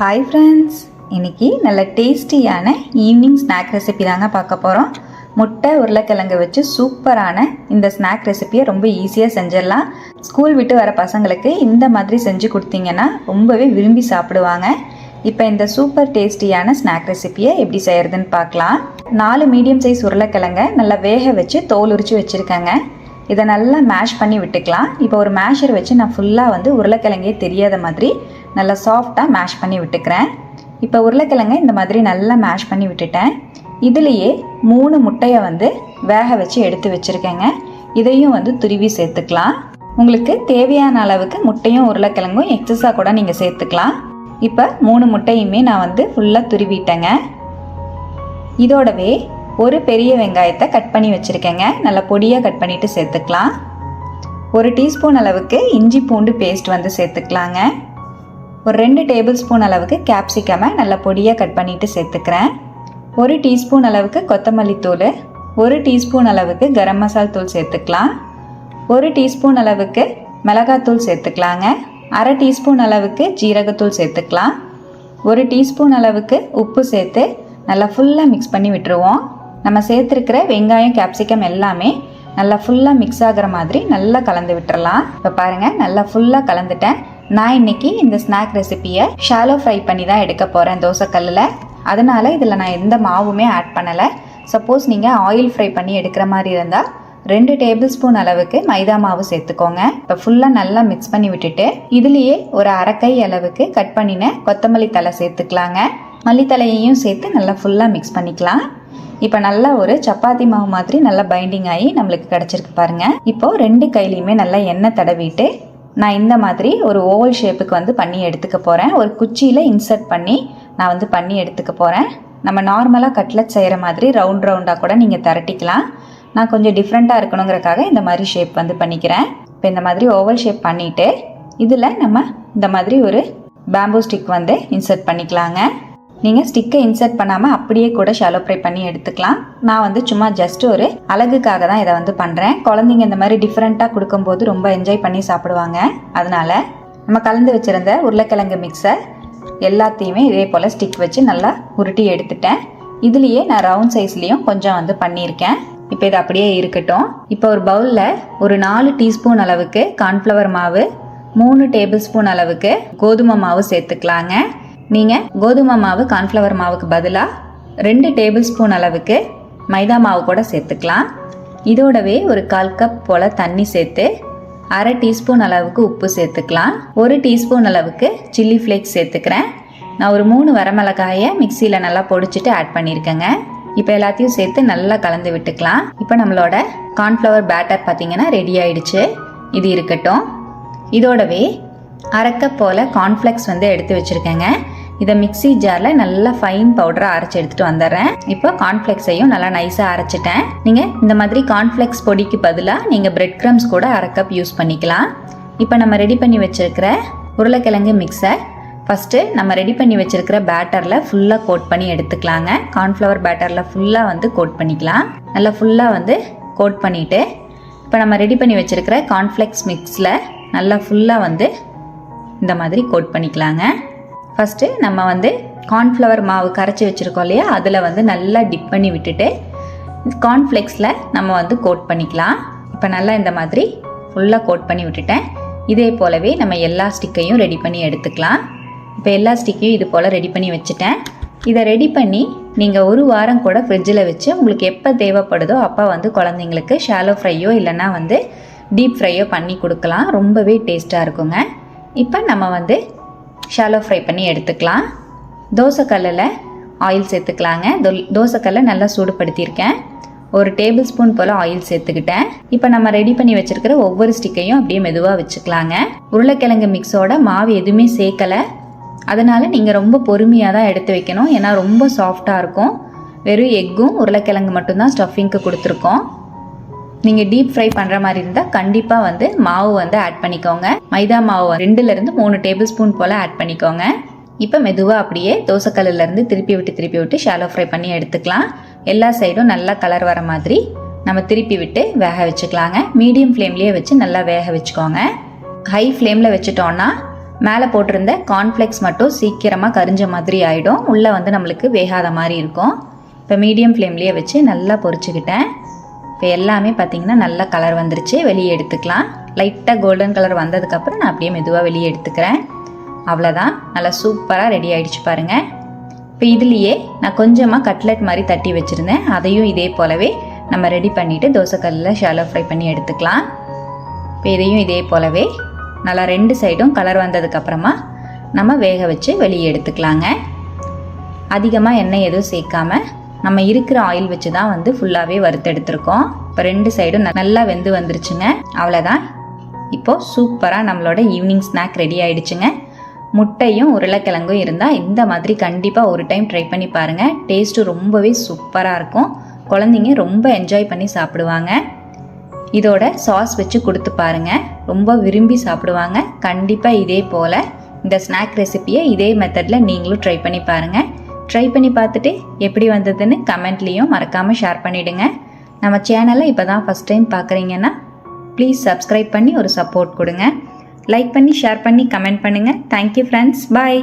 Hi friends இன்னைக்கு நல்ல டேஸ்டியான ஈவினிங் ஸ்நாக் ரெசிபி தாங்க பார்க்க போகிறோம் முட்டை உருளைக்கிழங்கு வச்சு சூப்பரான இந்த ஸ்நாக் ரெசிபியை ரொம்ப ஈஸியாக செஞ்சிடலாம். ஸ்கூல் விட்டு வர பசங்களுக்கு இந்த மாதிரி செஞ்சு கொடுத்தீங்கன்னா ரொம்பவே விரும்பி சாப்பிடுவாங்க. இப்போ இந்த சூப்பர் டேஸ்டியான ஸ்நாக் ரெசிபியை எப்படி செய்யறதுன்னு பார்க்கலாம். நாலு மீடியம் சைஸ் உருளைக்கிழங்க நல்லா வேக வச்சு தோல் உரிச்சு வச்சுருக்கேங்க. இதை நல்லா மேஷ் பண்ணி விட்டுக்கலாம். இப்போ ஒரு மேஷர் வச்சு நான் ஃபுல்லாக வந்து உருளைக்கிழங்கே தெரியாத மாதிரி நல்லா சாஃப்டாக மேஷ் பண்ணி விட்டுக்கிறேன். இப்போ உருளைக்கிழங்க இந்த மாதிரி நல்லா மேஷ் பண்ணி விட்டுட்டேன். இதுலேயே மூணு முட்டையை வந்து வேக வச்சு எடுத்து வச்சுருக்கேங்க. இதையும் வந்து துருவி சேர்த்துக்கலாம். உங்களுக்கு தேவையான அளவுக்கு முட்டையும் உருளைக்கிழங்கும் எக்ஸஸாக கூட நீங்கள் சேர்த்துக்கலாம். இப்போ மூணு முட்டையுமே நான் வந்து ஃபுல்லாக துருவிட்டேங்க. இதோடவே ஒரு பெரிய வெங்காயத்தை கட் பண்ணி வச்சுருக்கேங்க. நல்லா பொடியாக கட் பண்ணிவிட்டு சேர்த்துக்கலாம். ஒரு டீஸ்பூன் அளவுக்கு இஞ்சி பூண்டு பேஸ்ட் வந்து சேர்த்துக்கலாங்க. ஒரு ரெண்டு டேபிள் ஸ்பூன் அளவுக்கு கேப்சிகமை நல்லா பொடியாக கட் பண்ணிவிட்டு சேர்த்துக்கிறேன். ஒரு டீஸ்பூன் அளவுக்கு கொத்தமல்லி தூள் ஒரு டீஸ்பூன் அளவுக்கு கரம் மசால் தூள் சேர்த்துக்கலாம். ஒரு டீஸ்பூன் அளவுக்கு மிளகாத்தூள் சேர்த்துக்கலாங்க. அரை டீஸ்பூன் அளவுக்கு ஜீரகத்தூள் சேர்த்துக்கலாம். ஒரு டீஸ்பூன் அளவுக்கு உப்பு சேர்த்து நல்லா ஃபுல்லாக மிக்ஸ் பண்ணி விட்டுருவோம். நம்ம சேர்த்துருக்கிற வெங்காயம் கேப்சிகம் எல்லாமே நல்லா ஃபுல்லாக மிக்ஸ் ஆகிற மாதிரி நல்லா கலந்து விட்டுறலாம். இப்போ பாருங்கள் நல்லா ஃபுல்லாக கலந்துட்டேன். நான் இன்னைக்கு இந்த ஸ்நாக் ரெசிபியை ஷாலோ ஃப்ரை பண்ணி தான் எடுக்க போகிறேன் தோசைக்கல்லில். அதனால் இதில் நான் எந்த மாவுமே ஆட் பண்ணலை. சப்போஸ் நீங்கள் ஆயில் ஃப்ரை பண்ணி எடுக்கிற மாதிரி இருந்தால் ரெண்டு டேபிள் ஸ்பூன் அளவுக்கு மைதா மாவு சேர்த்துக்கோங்க. இப்போ ஃபுல்லாக நல்லா மிக்ஸ் பண்ணி விட்டுட்டு இதுலேயே ஒரு அரைக்கை அளவுக்கு கட் பண்ணின கொத்தமல்லி தலை சேர்த்துக்கலாங்க. மல்லித்தலையையும் சேர்த்து நல்லா ஃபுல்லாக மிக்ஸ் பண்ணிக்கலாம். இப்போ நல்லா ஒரு சப்பாத்தி மாவு மாதிரி நல்லா பைண்டிங் ஆகி நம்மளுக்கு கிடச்சிருக்கு பாருங்கள் இப்போது ரெண்டு கையிலையுமே நல்லா எண்ணெய் தடவிட்டு நான் இந்த மாதிரி ஒரு ஓவல் ஷேப்புக்கு வந்து பண்ணி எடுத்துக்க போகிறேன் ஒரு குச்சியில் இன்சர்ட் பண்ணி நான் வந்து பண்ணி எடுத்துக்க போகிறேன் நம்ம நார்மலாக கட்லட் செய்கிற மாதிரி ரவுண்ட் ரவுண்டாக கூட நீங்கள் திரட்டிக்கலாம். நான் கொஞ்சம் டிஃப்ரெண்ட்டாக இருக்கணுங்கிறக்காக இந்த மாதிரி ஷேப் வந்து பண்ணிக்கிறேன். இப்போ இந்த மாதிரி ஓவல் ஷேப் பண்ணிவிட்டு இதில் நம்ம இந்த மாதிரி ஒரு பேம்பூ ஸ்டிக் வந்து இன்சர்ட் பண்ணிக்கலாங்க. நீங்கள் ஸ்டிக்கை இன்சர்ட் பண்ணாமல் அப்படியே கூட ஷாலோ ஃப்ரை பண்ணி எடுத்துக்கலாம். நான் வந்து சும்மா ஜஸ்ட் ஒரு அழகுக்காக தான் இதை வந்து பண்ணுறேன் குழந்தைங்க இந்த மாதிரி டிஃப்ரெண்ட்டாக கொடுக்கும்போது ரொம்ப என்ஜாய் பண்ணி சாப்பிடுவாங்க. அதனால நம்ம கலந்து வச்சுருந்த உருளைக்கிழங்கு மிக்சர் எல்லாத்தையுமே இதே போல் ஸ்டிக் வச்சு நல்லா உருட்டி எடுத்துட்டேன். இதுலேயே நான் ரவுண்ட் சைஸ்லேயும் கொஞ்சம் வந்து பண்ணியிருக்கேன். இப்போ இது அப்படியே இருக்கட்டும். இப்போ ஒரு பவுலில் ஒரு நாலு டீஸ்பூன் அளவுக்கு கார்ன்ஃப்ளவர் மாவு மூணு டேபிள் ஸ்பூன் அளவுக்கு கோதுமை மாவு சேர்த்துக்கலாங்க. நீங்கள் கோதுமை மாவு கார்ன்ஃப்ளவர் மாவுக்கு பதிலாக ரெண்டு டேபிள் ஸ்பூன் அளவுக்கு மைதா மாவு கூட சேர்த்துக்கலாம். இதோடவே ஒரு கால் கப் போல் தண்ணி சேர்த்து அரை டீஸ்பூன் அளவுக்கு உப்பு சேர்த்துக்கலாம். ஒரு டீஸ்பூன் அளவுக்கு சில்லி ஃப்ளேக்ஸ் சேர்த்துக்கிறேன். நான் ஒரு மூணு வரமிளகாயை மிக்சியில் நல்லா பொடிச்சிட்டு ஆட் பண்ணியிருக்கேங்க. இப்போ எல்லாத்தையும் சேர்த்து நல்லா கலந்து விட்டுக்கலாம். இப்போ நம்மளோட கார்ன்ஃப்ளவர் பேட்டர் பார்த்திங்கன்னா ரெடி ஆயிடுச்சு. இது இருக்கட்டும். இதோடவே அரைக்க போல் கார்ன்ஃப்ளெக்ஸ் வந்து எடுத்து வச்சுருக்கேங்க. இதை மிக்ஸி ஜாரில் நல்லா ஃபைன் பவுடராக அரைச்சி எடுத்துகிட்டு வந்துடுறேன். இப்போ கார்ன்ஃப்ளெக்ஸையும் நல்லா நைஸாக அரைச்சிட்டேன். நீங்கள் இந்த மாதிரி கார்ன்ஃப்ளெக்ஸ் பொடிக்கு பதிலாக நீங்கள் பிரெட் க்ரம்ஸ் கூட அரை கப் யூஸ் பண்ணிக்கலாம். இப்போ நம்ம ரெடி பண்ணி வச்சுருக்கிற உருளைக்கிழங்கு மிக்சர் ஃபஸ்ட்டு நம்ம ரெடி பண்ணி வச்சுருக்கிற பேட்டரில் ஃபுல்லாக கோட் பண்ணி எடுத்துக்கலாங்க. கார்ன்ஃப்ளவர் பேட்டரில் ஃபுல்லாக வந்து கோட் பண்ணிக்கலாம். நல்லா ஃபுல்லாக வந்து கோட் பண்ணிவிட்டு இப்போ நம்ம ரெடி பண்ணி வச்சுருக்கிற கார்ன்ஃப்ளெக்ஸ் மிக்ஸில் நல்லா ஃபுல்லாக வந்து இந்த மாதிரி கோட் பண்ணிக்கலாங்க. ஃபஸ்ட்டு நம்ம வந்து கார்ன்ஃப்ளவர் மாவு கரைச்சி வச்சுருக்கோம் இல்லையா? அதில் வந்து நல்லா டிப் பண்ணி விட்டுட்டு கார்ன்ஃப்ளெக்ஸில் நம்ம வந்து கோட் பண்ணிக்கலாம். இப்போ நல்லா இந்த மாதிரி ஃபுல்லாக கோட் பண்ணி விட்டுட்டேன். இதே போலவே நம்ம எல்லா ஸ்டிக்கையும் ரெடி பண்ணி எடுத்துக்கலாம். இப்போ எல்லா ஸ்டிக்கையும் இது போல் ரெடி பண்ணி வச்சுட்டேன். இதை ரெடி பண்ணி நீங்கள் ஒரு வாரம் கூட ஃப்ரிட்ஜில் வச்சு உங்களுக்கு எப்போ தேவைப்படுதோ அப்போ வந்து குழந்தைங்களுக்கு ஷாலோ ஃப்ரையோ இல்லைன்னா வந்து டீப் ஃப்ரையோ பண்ணி கொடுக்கலாம். ரொம்பவே டேஸ்ட்டாக இருக்குங்க. இப்போ நம்ம வந்து ஷாலோ ஃப்ரை பண்ணி எடுத்துக்கலாம். தோசைக்கல்லில் ஆயில் சேர்த்துக்கலாங்க. தோ தோசைக்கல்லை நல்லா சூடுபடுத்தியிருக்கேன். ஒரு டேபிள் ஸ்பூன் போல் ஆயில் சேர்த்துக்கிட்டேன். இப்போ நம்ம ரெடி பண்ணி வச்சுருக்கிற ஒவ்வொரு ஸ்டிக்கையும் அப்படியே மெதுவாக வச்சுக்கலாங்க. உருளைக்கிழங்கு மிக்ஸோட மாவு எதுவுமே சேர்க்கலை. அதனால் நீங்கள் ரொம்ப பொறுமையாக தான் எடுத்து வைக்கணும். ஏன்னா ரொம்ப சாஃப்டாக இருக்கும். வெறும் எக்கும் உருளைக்கிழங்கு மட்டும்தான் ஸ்டஃபிங்க்கு கொடுத்துருக்கோம். நீங்கள் டீப் ஃப்ரை பண்ணுற மாதிரி இருந்தால் கண்டிப்பாக வந்து மாவு வந்து ஆட் பண்ணிக்கோங்க. மைதா மாவு ரெண்டுலேருந்து மூணு டேபிள் ஸ்பூன் போல் ஆட் பண்ணிக்கோங்க. இப்போ மெதுவாக அப்படியே தோசைக்கல்லுலேருந்து திருப்பி விட்டு திருப்பி விட்டு ஷாலோ ஃப்ரை பண்ணி எடுத்துக்கலாம். எல்லா சைடும் நல்லா கலர் வர மாதிரி நம்ம திருப்பி விட்டு வேக வச்சுக்கலாங்க. மீடியம் ஃப்ளேம்லேயே வச்சு நல்லா வேக வச்சுக்கோங்க. ஹை ஃப்ளேமில் வச்சுட்டோன்னா மேலே போட்டிருந்த கார்ன்ஃப்ளெக்ஸ் மட்டும் சீக்கிரமாக கரிஞ்ச மாதிரி ஆகிடும் உள்ளே வந்து நம்மளுக்கு வேகாத மாதிரி இருக்கும். இப்போ மீடியம் ஃப்ளேம்லேயே வச்சு நல்லா பொரிச்சுக்கிட்டேன். இப்போ எல்லாமே பார்த்தீங்கன்னா நல்ல கலர் வந்துருச்சு. வெளியே எடுத்துக்கலாம். லைட்டாக கோல்டன் கலர் வந்ததுக்கப்புறம் நான் அப்படியே மெதுவாக வெளியே எடுத்துக்கிறேன். அவ்வளோதான் நல்லா சூப்பராக ரெடி ஆகிடுச்சு பாருங்கள் இப்போ இதுலேயே நான் கொஞ்சமாக கட்லெட் மாதிரி தட்டி வச்சுருந்தேன். அதையும் இதே போலவே நம்ம ரெடி பண்ணிவிட்டு தோசைக்கல்லில் ஷாலோ ஃப்ரை பண்ணி எடுத்துக்கலாம். இப்போ இதையும் இதே போலவே நல்லா ரெண்டு சைடும் கலர் வந்ததுக்கப்புறமா நம்ம வேக வச்சு வெளியே எடுத்துக்கலாங்க. அதிகமாக எண்ணெய் எதுவும் சேர்க்காமல் நம்ம இருக்கிற ஆயில் வச்சு தான் வந்து ஃபுல்லாகவே வறுத்தெடுத்திருக்கோம். இப்போ ரெண்டு சைடும் நல்லா வெந்து வந்துருச்சுங்க. அவ்வளோதான் இப்போது சூப்பராக நம்மளோட ஈவினிங் ஸ்நாக் ரெடி ஆயிடுச்சுங்க. முட்டையும் உருளைக்கிழங்கும் இருந்தால் இந்த மாதிரி கண்டிப்பாக ஒரு டைம் ட்ரை பண்ணி பாருங்கள் டேஸ்ட்டு ரொம்பவே சூப்பராக இருக்கும். குழந்தைங்க ரொம்ப என்ஜாய் பண்ணி சாப்பிடுவாங்க. இதோட சாஸ் வச்சு கொடுத்து பாருங்க. ரொம்ப விரும்பி சாப்பிடுவாங்க. கண்டிப்பாக இதே போல் இந்த ஸ்நாக் ரெசிபியை இதே மெத்தடில் நீங்களும் ட்ரை பண்ணி பாருங்கள் ட்ரை பண்ணி பார்த்துட்டு எப்படி வந்ததுன்னு கமெண்ட்லேயும் மறக்காமல் ஷேர் பண்ணிவிடுங்க நம்ம சேனலை இப்போ தான் ஃபஸ்ட் டைம் பார்க்குறீங்கன்னா ப்ளீஸ் சப்ஸ்கிரைப் பண்ணி ஒரு சப்போர்ட் கொடுங்க. லைக் பண்ணி ஷேர் பண்ணி கமெண்ட் பண்ணுங்கள் தேங்க்யூ ஃப்ரெண்ட்ஸ் பாய்